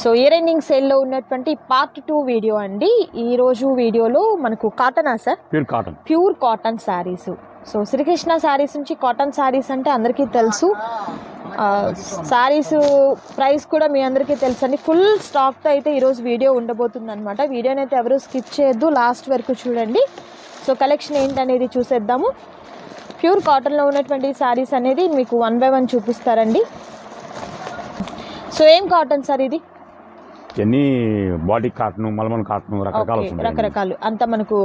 So year ending సేల్లో ఉన్నటువంటి part two video అండి. ఈరోజు వీడియోలో మనకు కాటనా sir? Pure cotton pure cotton sarees so Srikrishna sarees నుంచి కాటన్ శారీస్ అంటే అందరికీ తెలుసు. శారీస్ ప్రైస్ కూడా మీ అందరికీ తెలుసు అండి ఫుల్ స్టాక్తో అయితే ఈరోజు వీడియో ఉండబోతుంది అనమాట వీడియోని అయితే ఎవరు స్కిప్ చేయొద్దు. లాస్ట్ వరకు చూడండి. సో కలెక్షన్ ఏంటనేది చూసేద్దాము. ప్యూర్ కాటన్లో ఉన్నటువంటి శారీస్ అనేది మీకు వన్ బై వన్ చూపిస్తారండి. సో ఏం కాటన్ సార్ ఇది? ఇవన్నీ బాడీ కాటన్ మలమల్ కాటన్ రకరకాలు వస్తున్నాయి రకరకాలు. అంతా మనకు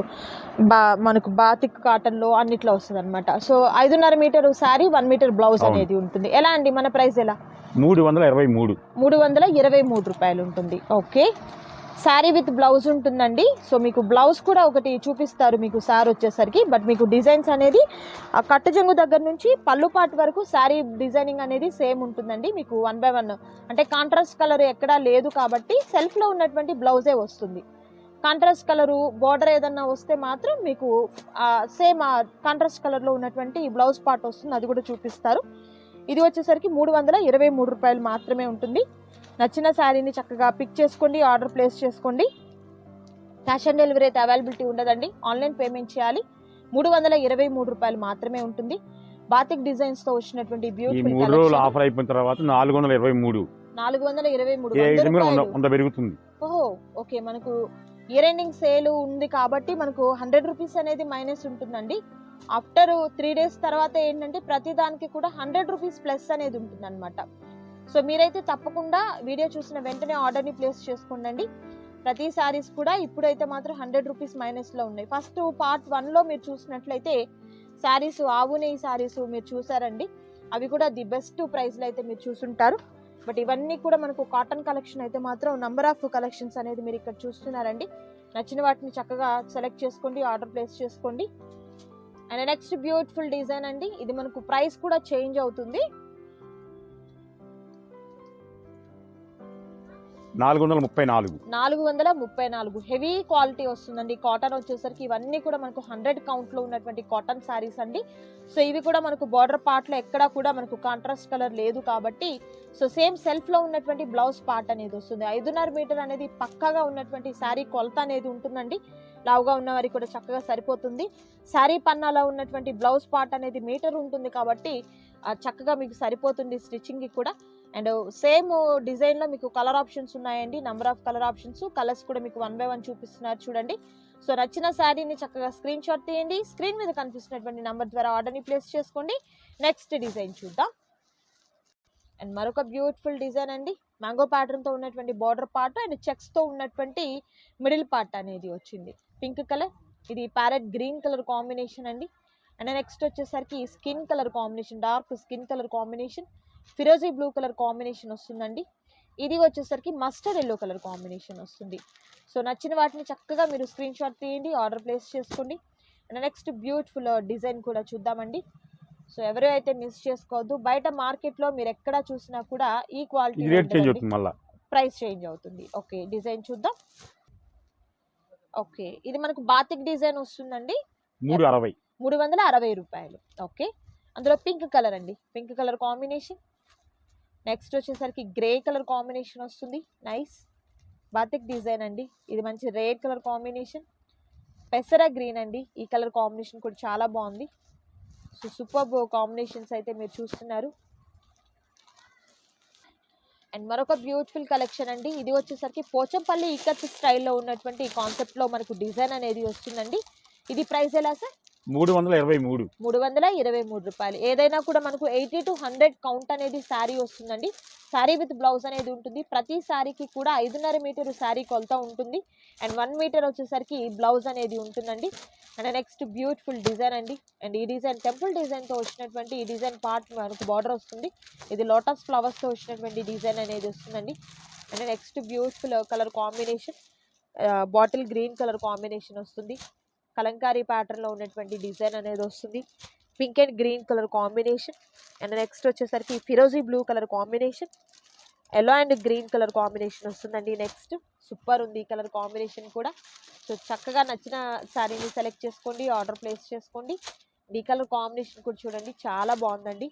బా మనకు బాతిక్ కాటన్లో అన్నిట్లో వస్తుంది అనమాట సో ఐదున్నర metre saree one metre blouse. అనేది ఉంటుంది. ఎలా అండి? మన ప్రైస్ ఎలా? మూడు వందల ఇరవై మూడు. మూడు వందల ఇరవై మూడు రూపాయలు ఉంటుంది. ఓకే శారీ విత్ బ్లౌజ్ ఉంటుందండి. సో మీకు బ్లౌజ్ కూడా ఒకటి చూపిస్తారు మీకు సార్ వచ్చేసరికి. బట్ మీకు డిజైన్స్ అనేది ఆ కట్టు జంగు దగ్గర నుంచి పళ్ళు పాటు వరకు శారీ డిజైనింగ్ అనేది సేమ్ ఉంటుందండి. మీకు వన్ బై వన్. అంటే కాంట్రాస్ట్ కలర్ ఎక్కడా లేదు కాబట్టి సెల్ఫ్లో ఉన్నటువంటి బ్లౌజే వస్తుంది. కాంట్రాస్ట్ కలరు బార్డర్ ఏదన్నా వస్తే మాత్రం మీకు సేమ్ ఆ కాంట్రాస్ట్ కలర్లో ఉన్నటువంటి బ్లౌజ్ పార్ట్ వస్తుంది. అది కూడా చూపిస్తారు. ఇది వచ్చేసరికి మూడు వందల ఇరవై మూడు రూపాయలు మాత్రమే ఉంటుంది. నచ్చిన శారీని చక్కగా పిక్ చేసుకోండి ఆర్డర్ ప్లేస్ చేసుకోండి. క్యాష్ ఆన్ డెలివరీ అయితే అవైలబిలిటీ ఉండదండి. ఆన్లైన్ పేమెంట్ చేయాలి. మూడు వందల ఇరవై మూడు రూపాయలు మాత్రమే ఉంటుంది. బాతిక్ డిజైన్స్తో వచ్చినటువంటి బ్యూటిఫుల్ మూడు రోజులు ఆఫర్ అయిపోయిన తర్వాత నాలుగు వందల ఇరవై మూడు. నాలుగు వందల ఇరవై మూడు పెరుగుతుంది. ఓహో ఓకే. మనకు ఇయర్ ఎండింగ్ సేల్ ఉంది కాబట్టి మనకు హండ్రెడ్ రూపీస్ అనేది మైనస్ ఉంటుందండి. ఆఫ్టర్ త్రీ డేస్ తర్వాత ఏంటంటే ప్రతి దానికి కూడా హండ్రెడ్ రూపీస్ ప్లస్ అనేది ఉంటుంది అనమాట సో మీరైతే తప్పకుండా వీడియో చూసిన వెంటనే ఆర్డర్ని ప్లేస్ చేసుకోండి ప్రతి సారీస్ కూడా ఇప్పుడైతే మాత్రం హండ్రెడ్ రూపీస్ మైనస్లో ఉన్నాయి. ఫస్ట్ పార్ట్ వన్లో మీరు చూసినట్లయితే శారీస్ ఆవునే శారీస్ మీరు చూసారండి. అవి కూడా ది బెస్ట్ ప్రైస్లో అయితే మీరు చూసుంటారు. బట్ ఇవన్నీ కూడా మనకు కాటన్ కలెక్షన్ అయితే మాత్రం నంబర్ ఆఫ్ కలెక్షన్స్ అనేది మీరు ఇక్కడ చూస్తున్నారండి. నచ్చిన వాటిని చక్కగా సెలెక్ట్ చేసుకోండి ఆర్డర్ ప్లేస్ చేసుకోండి. అండ్ నెక్స్ట్ బ్యూటిఫుల్ డిజైన్ అండి. ఇది మనకు ప్రైస్ కూడా చేంజ్ అవుతుంది. నాలుగు వందల ముప్పై నాలుగు. నాలుగు వందల ముప్పై నాలుగు. హెవీ క్వాలిటీ వస్తుందండి. కాటన్ వచ్చేసరికి ఇవన్నీ కూడా మనకు హండ్రెడ్ కౌంట్లో ఉన్నటువంటి కాటన్ శారీస్ అండి. సో ఇవి కూడా మనకు బార్డర్ పార్ట్లో ఎక్కడా కూడా మనకు కాంట్రాస్ట్ కలర్ లేదు కాబట్టి సో సేమ్ సెల్ఫ్లో ఉన్నటువంటి బ్లౌజ్ పార్ట్ అనేది వస్తుంది. ఐదున్నర మీటర్ అనేది పక్కగా ఉన్నటువంటి శారీ కొలత అనేది ఉంటుందండి. లావుగా ఉన్న వారికి కూడా చక్కగా సరిపోతుంది. శారీ పన్నాలో ఉన్నటువంటి బ్లౌజ్ పార్ట్ అనేది మీటర్ ఉంటుంది కాబట్టి చక్కగా మీకు సరిపోతుంది స్టిచ్చింగ్కి కూడా. అండ్ సేమ్ డిజైన్లో మీకు కలర్ ఆప్షన్స్ ఉన్నాయండి. Number of colour options colours కూడా మీకు వన్ బై వన్ చూపిస్తున్నారు చూడండి. సో నచ్చిన శారీని చక్కగా స్క్రీన్ షాట్ తీయండి. స్క్రీన్ మీద కనిపిస్తున్నటువంటి నంబర్ ద్వారా ఆర్డర్ని ప్లేస్ చేసుకోండి. నెక్స్ట్ డిజైన్ చూద్దాం. అండ్ మరొక బ్యూటిఫుల్ డిజైన్ అండి. మ్యాంగో ప్యాటర్న్తో ఉన్నటువంటి బార్డర్ పార్ట్ అండ్ చెక్స్తో ఉన్నటువంటి మిడిల్ పార్ట్ అనేది వచ్చింది. పింక్ కలర్ ఇది ప్యారెట్ గ్రీన్ కలర్ కాంబినేషన్ అండి. అండ్ నెక్స్ట్ వచ్చేసరికి skin colour combination dark skin colour combination ఫిరోజీ blue colour combination వస్తుందండి. ఇది వచ్చేసరికి మస్టర్డ్ ఎల్లో కలర్ కాంబినేషన్ వస్తుంది. సో నచ్చిన వాటిని చక్కగా మీరు స్క్రీన్ షాట్ తీయండి ఆర్డర్ ప్లేస్ చేసుకోండి. అండ్ నెక్స్ట్ బ్యూటిఫుల్ డిజైన్ కూడా చూద్దామండి. సో ఎవరు అయితే మిస్ చేసుకోవద్దు బయట మార్కెట్లో మీరు ఎక్కడ చూసినా కూడా ఈ క్వాలిటీ ఇది రేట్ చేంజ్ అవుతుంది మళ్ళా. ప్రైస్ చేంజ్ అవుతుంది. ఓకే డిజైన్ చూద్దాం. ఓకే ఇది మనకు బాతిక్ డిజైన్ వస్తుందండి. మూడు అరవై. మూడు వందల అరవై రూపాయలు. ఓకే అందులో పింక్ కలర్ అండి. Pink colour combination. నెక్స్ట్ వచ్చేసరికి గ్రే కలర్ కాంబినేషన్ వస్తుంది. నైస్ బాతిక్ డిజైన్ అండి. ఇది మంచి రెడ్ కలర్ కాంబినేషన్ పెసరా గ్రీన్ అండి. ఈ కలర్ కాంబినేషన్ కూడా చాలా బాగుంది. సో సూపర్ కాంబినేషన్స్ అయితే మీరు చూస్తున్నారు. అండ్ మరొక బ్యూటిఫుల్ కలెక్షన్ అండి. ఇది వచ్చేసరికి పోచంపల్లి ఇక్కత్ స్టైల్లో ఉన్నటువంటి కాన్సెప్ట్లో మనకు డిజైన్ అనేది వస్తుందండి. ఇది ప్రైస్ ఎలా సార్? మూడు వందల ఇరవై మూడు. మూడు వందల ఇరవై మూడు రూపాయలు. ఏదైనా కూడా మనకు ఎయిటీ టు హండ్రెడ్ కౌంట్ అనేది శారీ వస్తుందండి. శారీ విత్ బ్లౌజ్ అనేది ఉంటుంది. ప్రతి శారీకి కూడా ఐదున్నర మీటర్ శారీ కొలత ఉంటుంది. అండ్ వన్ మీటర్ వచ్చేసరికి బ్లౌజ్ అనేది ఉంటుందండి. అండ్ నెక్స్ట్ బ్యూటిఫుల్ డిజైన్ అండి. అండ్ ఈ డిజైన్ టెంపుల్ డిజైన్తో వచ్చినటువంటి ఈ డిజైన్ పార్ట్ మనకు బార్డర్ వస్తుంది. ఇది లోటస్ ఫ్లవర్స్తో వచ్చినటువంటి డిజైన్ అనేది వస్తుందండి. And next beautiful colour combination. Bottle green colour combination వస్తుంది. కలంకారీ ప్యాటర్న్లో ఉన్నటువంటి డిజైన్ అనేది వస్తుంది. Pink and green colour combination and next వచ్చేసరికి ఫిరోజీ blue colour combination yellow and green colour combination వస్తుందండి నెక్స్ట్ సూపర్ ఉంది ఈ కలర్ కాంబినేషన్ కూడా. సో చక్కగా నచ్చిన శారీని సెలెక్ట్ చేసుకోండి ఆర్డర్ ప్లేస్ చేసుకోండి. ఈ కలర్ కాంబినేషన్ కూడా చూడండి చాలా బాగుందండి.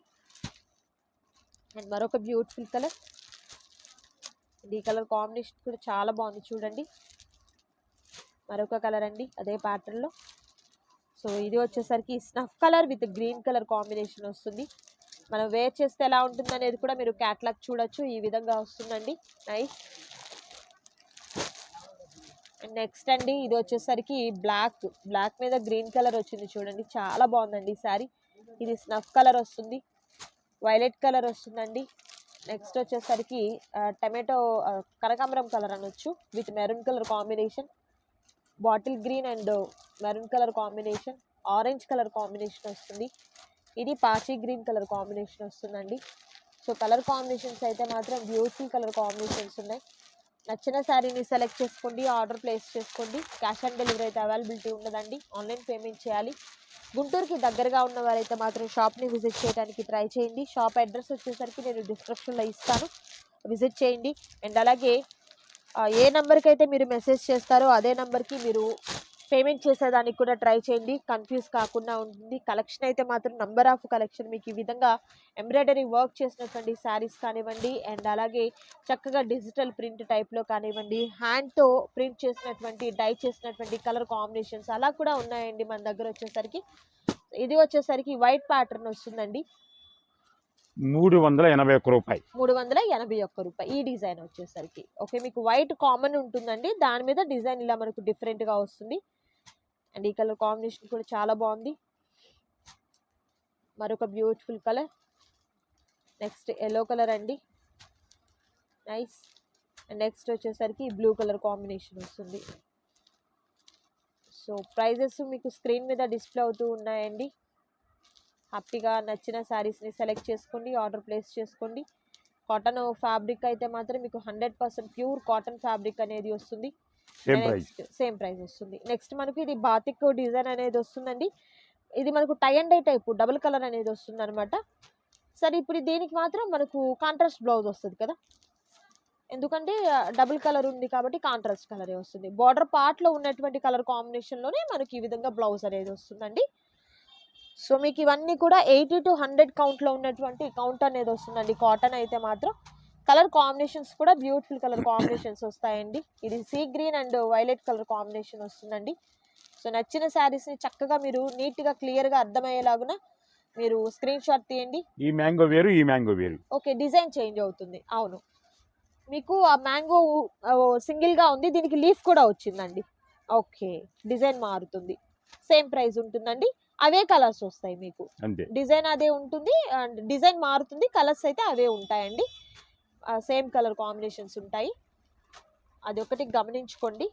అండ్ మరొక బ్యూటిఫుల్ కలర్ ఈ కలర్ కాంబినేషన్ కూడా చాలా బాగుంది చూడండి. మరొక కలర్ అండి అదే ప్యాటర్న్లో సో ఇది వచ్చేసరికి snuff colour with green colour combination వస్తుంది. మనం వేర్ చేస్తే ఎలా ఉంటుంది అనేది కూడా మీరు క్యాట్లాగ్ చూడొచ్చు ఈ విధంగా వస్తుందండి. నైస్ అండ్ నెక్స్ట్ అండి ఇది వచ్చేసరికి బ్లాక్ బ్లాక్ మీద గ్రీన్ కలర్ వచ్చింది చూడండి చాలా బాగుందండి ఈ ఇది స్నఫ్ కలర్ వస్తుంది వైలెట్ కలర్ వస్తుందండి. నెక్స్ట్ వచ్చేసరికి టమాటో కనకాంబరం కలర్ అనొచ్చు with maroon colour combination bottle green and maroon colour combination orange colour combination వస్తుంది. ఇది పాచి గ్రీన్ కలర్ కాంబినేషన్ వస్తుందండి. సో కలర్ కాంబినేషన్స్ అయితే మాత్రం బ్యూటిఫుల్ కలర్ కాంబినేషన్స్ ఉన్నాయి. నచ్చిన శారీని సెలెక్ట్ చేసుకోండి ఆర్డర్ ప్లేస్ చేసుకోండి. క్యాష్ ఆన్ డెలివరీ అయితే అవైలబిలిటీ ఉండదండి. ఆన్లైన్ పేమెంట్ చేయాలి. గుంటూరుకి దగ్గరగా ఉన్న వారైతే మాత్రం షాప్ని విజిట్ చేయడానికి ట్రై చేయండి. షాప్ అడ్రస్ వచ్చేసరికి నేను డిస్క్రిప్షన్లో ఇస్తాను. విజిట్ చేయండి. అండ్ అలాగే ఏ నెంబర్కి అయితే మీరు మెసేజ్ చేస్తారో అదే నెంబర్కి మీరు పేమెంట్ చేసేదానికి కూడా ట్రై చేయండి. కన్ఫ్యూజ్ కాకుండా ఉంటుంది. కలెక్షన్ అయితే మాత్రం నంబర్ ఆఫ్ కలెక్షన్ మీకు ఈ విధంగా ఎంబ్రాయిడరీ వర్క్ చేసినటువంటి శారీస్ కానివ్వండి అండ్ అలాగే చక్కగా డిజిటల్ ప్రింట్ టైప్లో కానివ్వండి హ్యాండ్తో ప్రింట్ చేసినటువంటి డై చేసినటువంటి కలర్ కాంబినేషన్స్ అలా కూడా ఉన్నాయండి మన దగ్గర వచ్చేసరికి. ఇది వచ్చేసరికి వైట్ ప్యాటర్న్ వస్తుందండి. మూడు వందల ఎనభై ఒక్క రూపాయి. మూడు వందల ఎనభై ఒక్క రూపాయి ఈ డిజైన్ వచ్చేసరికి. ఓకే మీకు వైట్ కామన్ ఉంటుందండి. దాని మీద డిజైన్ ఇలా మనకు డిఫరెంట్గా వస్తుంది. అండ్ ఈ కలర్ కాంబినేషన్ కూడా చాలా బాగుంది. మరొక beautiful colour next yellow colour అండి. నైస్ అండ్ నెక్స్ట్ వచ్చేసరికి బ్లూ కలర్ కాంబినేషన్ వస్తుంది. సో ప్రైజెస్ మీకు స్క్రీన్ మీద డిస్ప్లే అవుతూ ఉన్నాయండి. హ్యాపీగా నచ్చిన శారీస్ని సెలెక్ట్ చేసుకోండి ఆర్డర్ ప్లేస్ చేసుకోండి. కాటన్ ఫ్యాబ్రిక్ అయితే మాత్రం మీకు hundred percent pure cotton fabric అనేది వస్తుంది. Same price next same price వస్తుంది. నెక్స్ట్ మనకి ఇది బాతిక్ డిజైన్ అనేది వస్తుందండి. ఇది మనకు tie and dye type double colour అనేది వస్తుంది అనమాట సరే ఇప్పుడు దీనికి మాత్రం మనకు కాంట్రాస్ట్ బ్లౌజ్ వస్తుంది కదా. ఎందుకంటే డబుల్ కలర్ ఉంది కాబట్టి కాంట్రాస్ట్ కలరే వస్తుంది. బార్డర్ పార్ట్లో ఉన్నటువంటి కలర్ కాంబినేషన్లోనే మనకి ఈ విధంగా బ్లౌజ్ అనేది వస్తుందండి. సో మీకు ఇవన్నీ కూడా ఎయిటీ టు హండ్రెడ్ కౌంట్లో ఉన్నటువంటి కౌంట్ అనేది వస్తుందండి. కాటన్ అయితే మాత్రం కలర్ కాంబినేషన్స్ కూడా బ్యూటిఫుల్ కలర్ కాంబినేషన్స్ వస్తాయండి. ఇది sea green and violet colour combination వస్తుందండి. సో నచ్చిన శారీస్ని చక్కగా మీరు నీట్గా క్లియర్గా అర్థమయ్యేలాగున మీరు స్క్రీన్ షాట్ తీయండి. ఈ మ్యాంగో వేరు ఈ మ్యాంగో వేరు. ఓకే డిజైన్ చేంజ్ అవుతుంది. అవును. మీకు ఆ మ్యాంగో సింగిల్గా ఉంది. దీనికి లీఫ్ కూడా వచ్చిందండి. ఓకే డిజైన్ మారుతుంది. సేమ్ ప్రైస్ ఉంటుందండి. అవే కలర్స్ వస్తాయి మీకు. డిజైన్ అదే ఉంటుంది అండ్ డిజైన్ మారుతుంది కలర్స్ అయితే అవే ఉంటాయండి. సేమ్ కలర్ కాంబినేషన్స్ ఉంటాయి. అది ఒకటి గమనించుకోండి.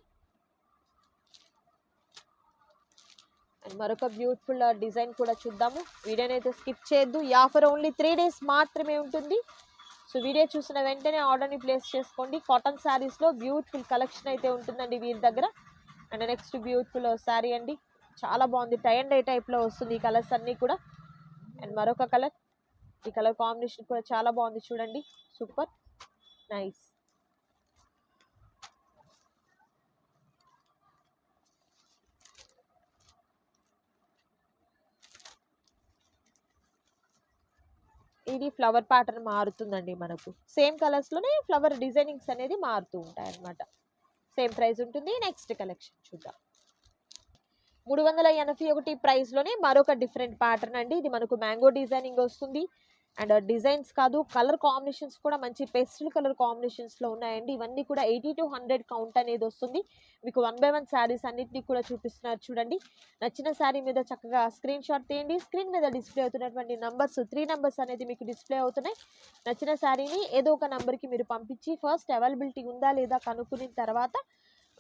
అండ్ మరొక బ్యూటిఫుల్ డిజైన్ కూడా చూద్దాము. వీడియోని అయితే స్కిప్ చేయొద్దు. ఈ ఆఫర్ ఓన్లీ త్రీ డేస్ మాత్రమే ఉంటుంది. సో వీడియో చూసిన వెంటనే ఆర్డర్ని ప్లేస్ చేసుకోండి. కాటన్ శారీస్లో బ్యూటిఫుల్ కలెక్షన్ అయితే ఉంటుందండి వీరి దగ్గర. అండ్ నెక్స్ట్ బ్యూటిఫుల్ శారీ అండి. చాలా బాగుంది. టై అండ్ డై టైప్లో వస్తుంది ఈ కలర్స్ అన్నీ కూడా. అండ్ మరొక కలర్ ఈ కలర్ కాంబినేషన్ కూడా చాలా బాగుంది చూడండి. సూపర్ నైస్ ఇది ఫ్లవర్ ప్యాటర్న్ మారుతుందండి మనకు. సేమ్ కలర్స్లోనే ఫ్లవర్ డిజైనింగ్స్ అనేది మారుతూ ఉంటాయి అన్నమాట సేమ్ ప్రైస్ ఉంటుంది. నెక్స్ట్ కలెక్షన్ చూద్దాం. మూడు వందల ఎనభై ఒకటి ప్రైస్లోనే మరొక డిఫరెంట్ ప్యాటర్న్ అండి. ఇది మనకు మ్యాంగో డిజైనింగ్ వస్తుంది. అండ్ డిజైన్స్ uh, కాదు కలర్ కాంబినేషన్స్ కూడా మంచి పెస్టల్ కలర్ కాంబినేషన్స్లో ఉన్నాయండి. ఇవన్నీ కూడా ఎయిటీ టు హండ్రెడ్ కౌంట్ అనేది వస్తుంది. మీకు వన్ బై వన్ శారీస్ అన్నింటినీ కూడా చూపిస్తున్నారు చూడండి. నచ్చిన శారీ మీద చక్కగా స్క్రీన్ షాట్ తీయండి. స్క్రీన్ మీద డిస్ప్లే అవుతున్నటువంటి నంబర్స్ త్రీ నెంబర్స్ అనేది మీకు డిస్ప్లే అవుతున్నాయి. నచ్చిన శారీని ఏదో ఒక నెంబర్కి మీరు పంపించి ఫస్ట్ అవైలబిలిటీ ఉందా లేదా కనుక్కున్న తర్వాత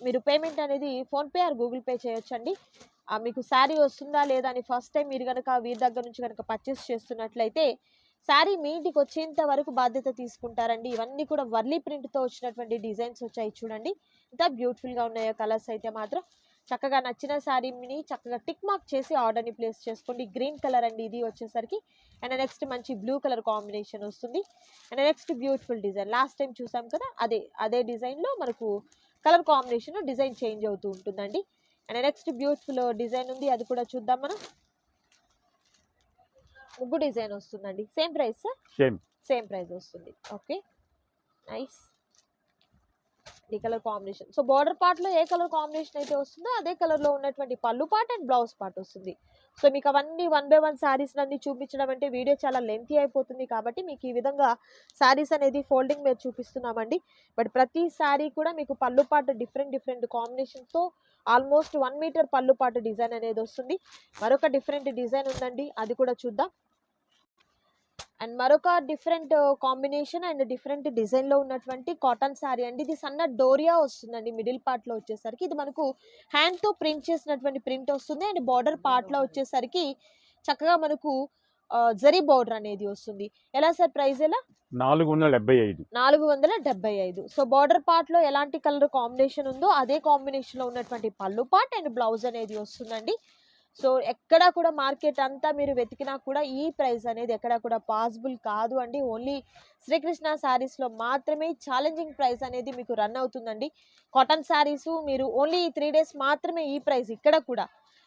మీరు పేమెంట్ అనేది ఫోన్పే ఆర్ గూగుల్ పే చేయొచ్చండి. మీకు శారీ వస్తుందా లేదా అని ఫస్ట్ టైం మీరు కనుక వీరి దగ్గర నుంచి కనుక పర్చేస్ చేస్తున్నట్లయితే శారీ మీ ఇంటికి వచ్చేంత వరకు బాధ్యత తీసుకుంటారండి. ఇవన్నీ కూడా వర్లీ ప్రింట్తో వచ్చినటువంటి డిజైన్స్ వచ్చాయి చూడండి. ఎంత బ్యూటిఫుల్గా ఉన్నాయో కలర్స్ అయితే మాత్రం. చక్కగా నచ్చిన శారీని చక్కగా టిక్ మార్క్ చేసి ఆర్డర్ని ప్లేస్ చేసుకోండి. గ్రీన్ కలర్ అండి ఇది వచ్చేసరికి. అండ్ నెక్స్ట్ మంచి బ్లూ కలర్ కాంబినేషన్ వస్తుంది. And next beautiful design. Last time చూసాం కదా అదే అదే డిజైన్లో మనకు కలర్ కాంబినేషన్ డిజైన్ చేంజ్ అవుతూ ఉంటుందండి. అండ్ నెక్స్ట్ బ్యూటిఫుల్ డిజైన్ ఉంది అది కూడా చూద్దాం మనం. ముగ్గు డిజైన్ వస్తుందండి. Same price? Same same price వస్తుంది. ఓకే. నైస్. ఈ కలర్ కాంబినేషన్. సో బార్డర్ పార్ట్లో ఏ కలర్ కాంబినేషన్ అయితే వస్తుందో అదే కలర్లో ఉన్నటువంటి పళ్ళు పార్ట్ అండ్ బ్లౌజ్ పార్ట్ వస్తుంది. సో మీకు అవన్నీ వన్ బై వన్ శారీస్ అన్ని చూపించడం అంటే వీడియో చాలా లెంతీ అయిపోతుంది కాబట్టి మీకు ఈ విధంగా శారీస్ అనేది ఫోల్డింగ్ మీద చూపిస్తున్నామండి. బట్ ప్రతి శారీ కూడా మీకు పళ్ళు పాటు డిఫరెంట్ డిఫరెంట్ కాంబినేషన్తో ఆల్మోస్ట్ వన్ మీటర్ పళ్ళు పాటు డిజైన్ అనేది వస్తుంది. మరొక డిఫరెంట్ డిజైన్ ఉందండి అది కూడా చూద్దాం. అండ్ మరొక డిఫరెంట్ కాంబినేషన్ అండ్ డిఫరెంట్ డిజైన్లో ఉన్నటువంటి కాటన్ శారీ అండి. ఇది సన్న డోరియా వస్తుందండి. మిడిల్ పార్ట్లో వచ్చేసరికి. ఇది మనకు హ్యాండ్తో ప్రింట్ చేసినటువంటి ప్రింట్ వస్తుంది. అండ్ బార్డర్ పార్ట్లో వచ్చేసరికి చక్కగా మనకు జరీ బార్డర్ అనేది వస్తుంది. ఎలా సార్ ప్రైస్ ఎలా? నాలుగు వందల డెబ్బై ఐదు. నాలుగు వందల డెబ్బై ఐదు. సో బార్డర్ పార్ట్లో ఎలాంటి కలర్ కాంబినేషన్ ఉందో అదే కాంబినేషన్లో ఉన్నటువంటి పళ్ళు పార్ట్ అండ్ బ్లౌజ్ అనేది వస్తుందండి. సో ఎక్కడా కూడా మార్కెట్ అంతా మీరు వెతికినా కూడా ఈ ప్రైస్ అనేది ఎక్కడా కూడా పాసిబుల్ కాదు అండి. ఓన్లీ శ్రీకృష్ణ శారీస్లో మాత్రమే ఛాలెంజింగ్ ప్రైస్ అనేది మీకు రన్ అవుతుందండి. కాటన్ శారీస్ మీరు ఓన్లీ ఈ త్రీ డేస్ మాత్రమే ఈ ప్రైస్ ఇక్కడ కూడా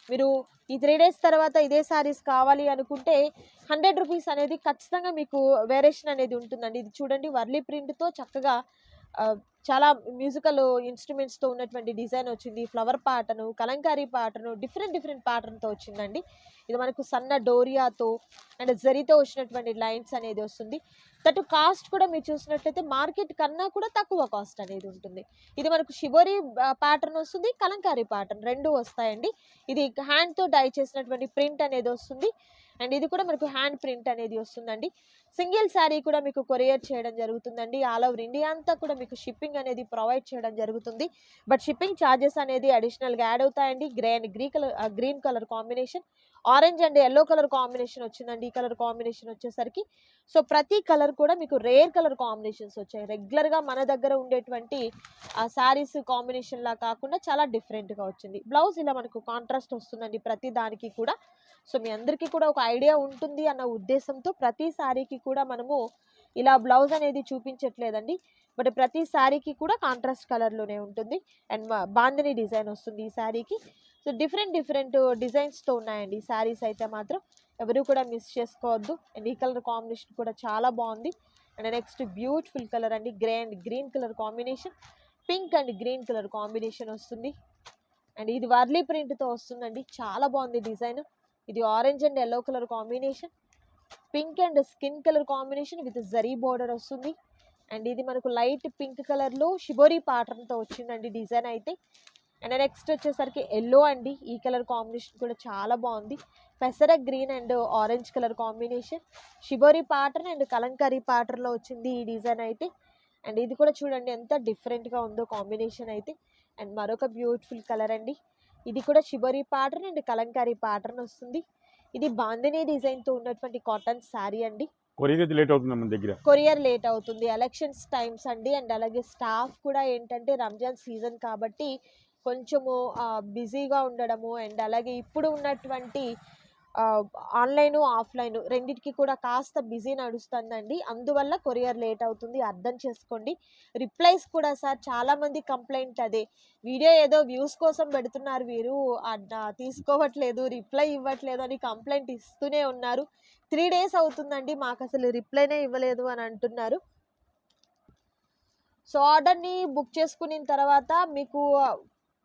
మీరు ఈ త్రీ డేస్ తర్వాత ఇదే శారీస్ కావాలి అనుకుంటే హండ్రెడ్ రూపీస్ అనేది ఖచ్చితంగా మీకు వేరియేషన్ అనేది ఉంటుందండి. ఇది చూడండి వర్లీ ప్రింట్తో చక్కగా చాలా మ్యూజికల్ ఇన్స్ట్రుమెంట్స్తో ఉన్నటువంటి డిజైన్ వచ్చింది. ఫ్లవర్ పాటను కలంకారీ పాటను డిఫరెంట్ డిఫరెంట్ ప్యాటర్న్తో వచ్చిందండి. ఇది మనకు సన్న డోరియాతో అండ్ జరీతో వచ్చినటువంటి లైన్స్ అనేది వస్తుంది. దట్ కాస్ట్ కూడా మీరు చూసినట్లయితే మార్కెట్ కన్నా కూడా తక్కువ కాస్ట్ అనేది ఉంటుంది. ఇది మనకు షిబోరి ప్యాటర్న్ వస్తుంది కలంకారీ ప్యాటర్న్ రెండు వస్తాయండి. ఇది హ్యాండ్తో డై చేసినటువంటి ప్రింట్ అనేది వస్తుంది. అండ్ ఇది కూడా మనకు హ్యాండ్ ప్రింట్ అనేది వస్తుందండి. సింగిల్ శారీ కూడా మీకు కొరియర్ చేయడం జరుగుతుందండి. ఆల్ ఓవర్ ఇండియా అంతా కూడా మీకు షిప్పింగ్ అనేది ప్రొవైడ్ చేయడం జరుగుతుంది. బట్ షిప్పింగ్ ఛార్జెస్ అనేది అడిషనల్గా యాడ్ అవుతాయండి. Grey and గ్రీ colour green colour combination orange and yellow colour combination వచ్చిందండి. ఈ కలర్ కాంబినేషన్ వచ్చేసరికి సో ప్రతి కలర్ కూడా మీకు రేర్ కలర్ కాంబినేషన్స్ వచ్చాయి. రెగ్యులర్గా మన దగ్గర ఉండేటువంటి ఆ శారీస్ కాంబినేషన్లా కాకుండా చాలా డిఫరెంట్గా వచ్చింది. బ్లౌజ్ ఇలా మనకు కాంట్రాస్ట్ వస్తుందండి ప్రతి దానికి కూడా. సో మీ అందరికీ కూడా ఒక ఐడియా ఉంటుంది అన్న ఉద్దేశంతో ప్రతి శారీకి కూడా మనము ఇలా బ్లౌజ్ అనేది చూపించట్లేదండి. బట్ ప్రతి శారీకి కూడా కాంట్రాస్ట్ కలర్లోనే ఉంటుంది. అండ్ బాందిని డిజైన్ వస్తుంది ఈ శారీకి సో డిఫరెంట్ డిఫరెంట్ డిజైన్స్తో ఉన్నాయండి. ఈ శారీస్ అయితే మాత్రం ఎవరు కూడా మిస్ చేసుకోవద్దు. అండ్ ఈ కలర్ కాంబినేషన్ కూడా చాలా బాగుంది. అండ్ నెక్స్ట్ బ్యూటిఫుల్ కలర్ అండి. Grey and green colour combination. Pink and green colour combination వస్తుంది. అండ్ ఇది వర్లీ ప్రింట్తో వస్తుందండి. చాలా బాగుంది డిజైన్. ఇది orange and yellow colour combination pink and skin colour combination with zari border వస్తుంది. అండ్ ఇది మనకు లైట్ పింక్ కలర్లో షిబోరి ప్యాటర్న్తో వచ్చిందండి డిజైన్ అయితే. అండ్ నెక్స్ట్ వచ్చేసరికి ఎల్లో అండి. ఈ కలర్ కాంబినేషన్ కూడా చాలా బాగుంది. పెసర green and orange colour combination shibori pattern and Kalamkari ప్యాటర్న్లో వచ్చింది ఈ డిజైన్ అయితే. అండ్ ఇది కూడా చూడండి ఎంత డిఫరెంట్గా ఉందో కాంబినేషన్ అయితే. అండ్ మరొక బ్యూటిఫుల్ కలర్ అండి. ఇది కూడా shibori pattern and Kalamkari pattern వస్తుంది. ఇది బాందినీ డిజైన్తో ఉన్నటువంటి కాటన్ శారీ అండి. కొరియర్ లేట్ అవుతుంది మన దగ్గర? కొరియర్ లేట్ అవుతుంది. ఎలక్షన్స్ టైమ్స్ అండి. అండ్ అలాగే స్టాఫ్ కూడా ఏంటంటే రంజాన్ సీజన్ కాబట్టి కొంచెము బిజీగా ఉండడము అండ్ అలాగే ఇప్పుడు ఉన్నటువంటి ఆన్లైన్ ఆఫ్లైన్ రెండింటికి కూడా కాస్త బిజీ నడుస్తుందండి. అందువల్ల కొరియర్ లేట్ అవుతుంది. అర్థం చేసుకోండి. రిప్లైస్ కూడా సార్ చాలామంది కంప్లైంట్ అదే. వీడియో ఏదో వ్యూస్ కోసం పెడుతున్నారు వీరు. తీసుకోవట్లేదు రిప్లై ఇవ్వట్లేదు అని కంప్లైంట్ ఇస్తూనే ఉన్నారు. త్రీ డేస్ అవుతుందండి. మాకు అసలు రిప్లైనే ఇవ్వలేదు అని అంటున్నారు. సో ఆర్డర్ని బుక్ చేసుకున్న తర్వాత మీకు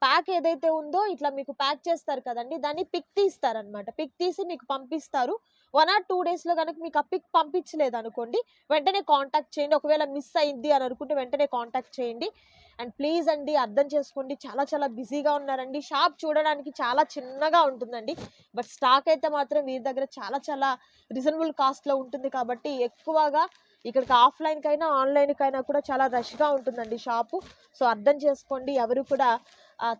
ప్యాక్ ఏదైతే ఉందో ఇట్లా మీకు ప్యాక్ చేస్తారు కదండి దాన్ని పిక్ తీస్తారనమాట. పిక్ తీసి మీకు పంపిస్తారు. వన్ ఆర్ టూ డేస్లో కనుక మీకు ఆ పిక్ పంపించలేదు అనుకోండి వెంటనే కాంటాక్ట్ చేయండి. ఒకవేళ మిస్ అయింది అని అనుకుంటే వెంటనే కాంటాక్ట్ చేయండి. అండ్ ప్లీజ్ అండి అర్థం చేసుకోండి. చాలా చాలా బిజీగా ఉన్నారండి. షాప్ చూడడానికి చాలా చిన్నగా ఉంటుందండి. బట్ స్టాక్ అయితే మాత్రం వీరి దగ్గర చాలా చాలా రీజనబుల్ కాస్ట్లో ఉంటుంది కాబట్టి ఎక్కువగా ఇక్కడికి ఆఫ్లైన్కైనా ఆన్లైన్కైనా కూడా చాలా రష్గా ఉంటుందండి షాపు. సో అర్థం చేసుకోండి. ఎవరు కూడా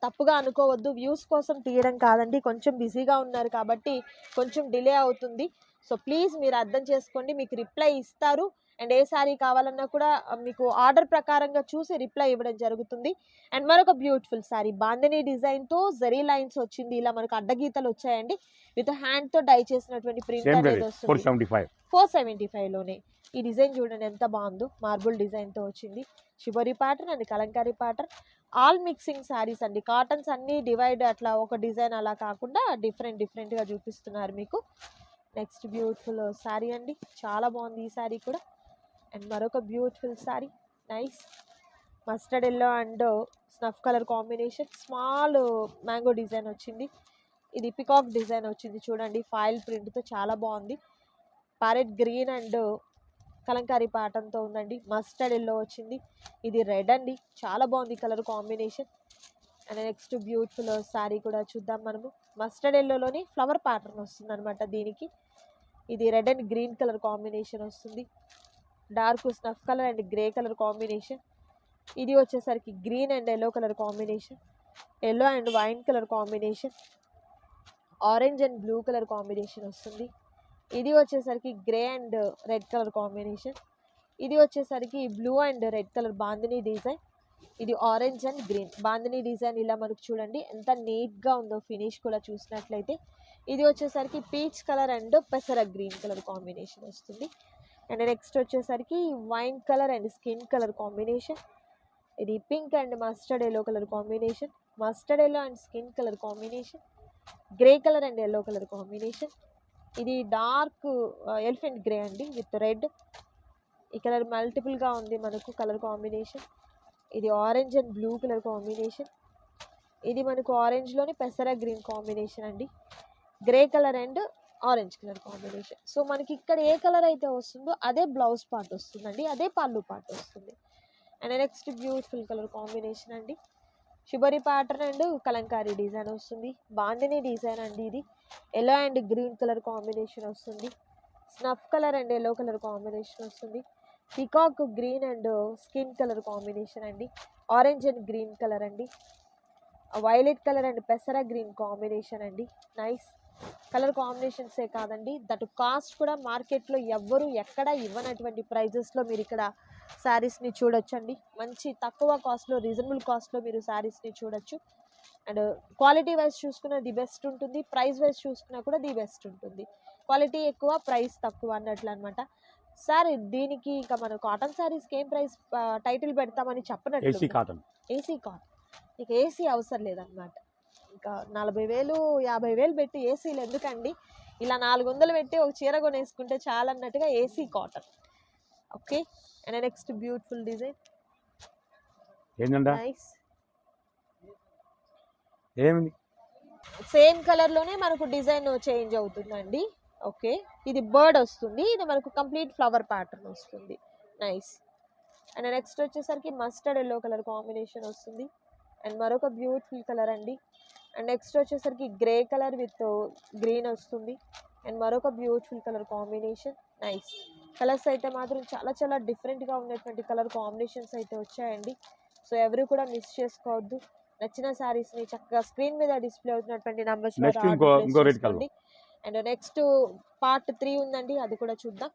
తప్పుగా అనుకోవద్దు. వ్యూస్ కోసం తీయడం కాదండి. కొంచెం బిజీగా ఉన్నారు కాబట్టి కొంచెం డిలే అవుతుంది. సో ప్లీజ్ మీరు అర్థం చేసుకోండి. మీకు రిప్లై ఇస్తారు. అండ్ ఏ శారీ కావాలన్నా కూడా మీకు ఆర్డర్ ప్రకారంగా చూసి రిప్లై ఇవ్వడం జరుగుతుంది. అండ్ మరొక బ్యూటిఫుల్ శారీ బాందిని డిజైన్తో జరీ లైన్స్ వచ్చింది. ఇలా మనకు అడ్డగీతలు వచ్చాయండి. విత్ హ్యాండ్తో డై చేసినటువంటి ప్రింట్ అనేది వస్తుంది. ఫోర్ సెవెంటీ ఫైవ్లోనే ఈ డిజైన్ చూడండి ఎంత బాగుందో. మార్బుల్ డిజైన్తో వచ్చింది. Shibori pattern and Kalamkari pattern. All mixing saris అండి. కాటన్స్ అన్నీ డివైడ్ అట్లా ఒక డిజైన్ అలా కాకుండా డిఫరెంట్ డిఫరెంట్గా చూపిస్తున్నారు మీకు. నెక్స్ట్ బ్యూటిఫుల్ శారీ అండి. చాలా బాగుంది ఈ శారీ కూడా. అండ్ మరొక beautiful sari. Nice. Mustard yellow and snuff colour combination. Small mango design వచ్చింది. ఇది పికాక్ డిజైన్ వచ్చింది చూడండి. ఫైల్ ప్రింట్తో చాలా బాగుంది. ప్యారెట్ గ్రీన్ అండ్ కలంకారీ ప్యాటర్న్తో ఉందండి. మస్టర్డ్ ఎల్లో వచ్చింది. ఇది రెడ్ అండి. చాలా బాగుంది colour combination. And next beautiful sari కూడా చూద్దాం మనము. మస్టర్డ్ ఎల్లోలోని ఫ్లవర్ ప్యాటర్న్ వస్తుంది అనమాట దీనికి. ఇది red and green colour combination వస్తుంది. Dark snuff colour and grey colour combination. ఇది వచ్చేసరికి green and yellow colour combination. Yellow and wine colour combination. Orange and blue colour combination వస్తుంది. ఇది వచ్చేసరికి grey and red colour combination. ఇది వచ్చేసరికి blue and red colour bandhani design. ఇది orange and green. Bandhani design ఇలా మనకు చూడండి. ఎంత నీట్గా ఉందో ఫినిష్ కూడా చూసినట్లయితే. ఇది వచ్చేసరికి పీచ్ కలర్ అండ్ పెసర గ్రీన్ కలర్ కాంబినేషన్ వస్తుంది. అండ్ నెక్స్ట్ వచ్చేసరికి wine colour and skin colour combination. ఇది pink and mustard yellow colour combination. Mustard yellow and skin colour combination. Grey colour and yellow colour combination. ఇది dark elephant grey అండి with red. ఈ colour మల్టిపుల్గా ఉంది మనకు colour combination. ఇది orange and blue colour combination. ఇది మనకు ఆరెంజ్లోని పెసర గ్రీన్ కాంబినేషన్ అండి. Grey colour and orange colour combination. So మనకి ఇక్కడ ఏ కలర్ అయితే వస్తుందో అదే బ్లౌజ్ పార్ట్ వస్తుందండి అదే పళ్ళు పార్ట్ వస్తుంది. And next beautiful colour combination అండి. Shibori pattern and Kalamkari design వస్తుంది. బాందిని డిజైన్ అండి ఇది. Yellow and green colour combination వస్తుంది. Snuff colour and yellow colour combination వస్తుంది. Peacock green and skin colour combination అండి. ఆరెంజ్ అండ్ గ్రీన్ కలర్ అండి. Violet colour and పెసర green combination అండి. Nice. Colour కాంబినేషన్సే కాదండి. దట్ కాస్ట్ కూడా మార్కెట్లో ఎవ్వరు ఎక్కడ ఇవ్వనటువంటి ప్రైజెస్లో మీరు ఇక్కడ శారీస్ని చూడొచ్చండి. మంచి తక్కువ కాస్ట్లో రీజనబుల్ కాస్ట్లో మీరు శారీస్ని చూడొచ్చు. అండ్ క్వాలిటీ వైజ్ చూసుకున్న ది బెస్ట్ ఉంటుంది ప్రైస్ వైజ్ చూసుకున్నా కూడా ది బెస్ట్ ఉంటుంది. క్వాలిటీ ఎక్కువ ప్రైస్ తక్కువ అన్నట్లు అనమాట సార్ దీనికి ఇంకా మనం కాటన్ శారీస్కి ఏం ప్రైస్ టైటిల్ పెడతామని ఏసీ చెప్పనట్టు కాటన్. AC cotton. ఇక ఏసీ అవసరం లేదనమాట ఇంకా నలభై వేలు యాభై వేలు పెట్టి ఏసీలు ఎందుకండి? ఇలా నాలుగు వందలు పెట్టి ఒక చీర కొనేసుకుంటే చాలా అన్నట్టుగా AC cotton. Okay? And next beautiful design. Nice. ఏమి సేమ్ కలర్లోనే మనకు డిజైన్ చేంజ్ అవుతుందండి. ఓకే. ఇది బర్డ్ వస్తుంది. ఇది మనకు కంప్లీట్ ఫ్లవర్ ప్యాటర్న్ వస్తుంది. నైస్. అండ్ నెక్స్ట్ వచ్చేసరికి మస్టర్డ్ ఎల్లో కలర్ కాంబినేషన్ వస్తుంది. అండ్ మరొక బ్యూటిఫుల్ కలర్ అండి. అండ్ నెక్స్ట్ వచ్చేసరికి గ్రే కలర్ విత్ గ్రీన్ వస్తుంది. అండ్ మరొక beautiful colour combination. Nice. Colours అయితే మాత్రం చాలా చాలా డిఫరెంట్గా ఉన్నటువంటి కలర్ కాంబినేషన్స్ అయితే వచ్చాయండి. సో ఎవరు కూడా మిస్ చేసుకోవద్దు. నచ్చిన శారీస్ని చక్కగా స్క్రీన్ మీద డిస్ప్లే అవుతున్నటువంటి. Numbers and next part three ఉందండి అది కూడా చూద్దాం